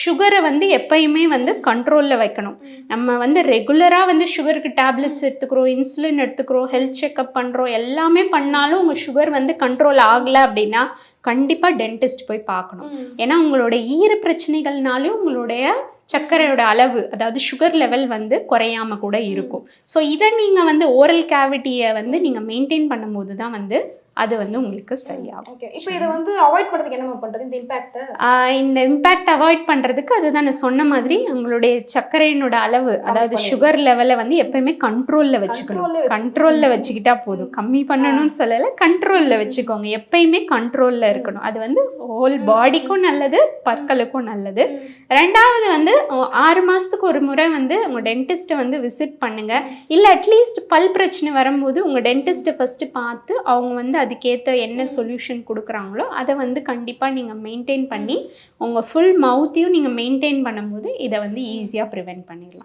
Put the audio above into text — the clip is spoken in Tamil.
சுகரை வந்து எப்பயுமே வந்து கண்ட்ரோலில் வைக்கணும். நம்ம வந்து ரெகுலராக வந்து சுகருக்கு டேப்லெட்ஸ் எடுத்துக்கிறோம் இன்சுலின் எடுத்துக்கிறோம் ஹெல்த் செக்கப் பண்ணுறோம் எல்லாமே பண்ணாலும் உங்கள் சுகர் வந்து கண்ட்ரோல் ஆகலை அப்படின்னா கண்டிப்பாக டென்டிஸ்ட் போய் பார்க்கணும். ஏன்னா உங்களோட ஈர பிரச்சனைகள்னாலும் உங்களுடைய சர்க்கரையோட அளவு அதாவது சுகர் லெவல் வந்து குறையாம கூட இருக்கும். ஸோ இதை நீங்கள் வந்து ஓரல் கேவிட்டியை வந்து நீங்கள் மெயின்டைன் பண்ணும்போது தான் வந்து அது வந்து உங்களுக்கு சரியாகும். இப்போ இதை வந்து அவாய்ட் பண்ணுறதுக்கு என்னமா பண்ணுறது இந்த இம்பாக்ட்டை ஆஹ் இந்த இம்பேக்ட் அவாய்ட் பண்ணுறதுக்கு அதுதான் நான் சொன்ன மாதிரி உங்களுடைய சர்க்கரையினோட அளவு அதாவது சுகர் லெவலை வந்து எப்பயுமே கண்ட்ரோலில் வச்சுக்கணும். கண்ட்ரோலில் வச்சுக்கிட்டா போதும். கம்மி பண்ணணும்னு சொல்லலை கண்ட்ரோலில் வச்சுக்கோங்க. எப்பயுமே கண்ட்ரோலில் இருக்கணும். அது வந்து ஹோல் பாடிக்கும் நல்லது பற்களுக்கும் நல்லது. ரெண்டாவது வந்து ஆறு மாதத்துக்கு ஒரு முறை வந்து உங்கள் டென்டிஸ்ட்டை வந்து விசிட் பண்ணுங்கள் இல்லை அட்லீஸ்ட் பல் பிரச்சனை வரும்போது உங்கள் டென்டிஸ்ட்டை ஃபஸ்ட்டு பார்த்து அவங்க வந்து அதுக்கேற்ற என்ன சொல்யூஷன் கொடுக்குறாங்களோ அதை வந்து கண்டிப்பாக நீங்கள் மெயின்டைன் பண்ணி உங்கள் ஃபுல் மவுத்தையும் நீங்கள் மெயின்டைன் பண்ணும்போது இதை வந்து ஈஸியாக ப்ரிவென்ட் பண்ணிடலாம்.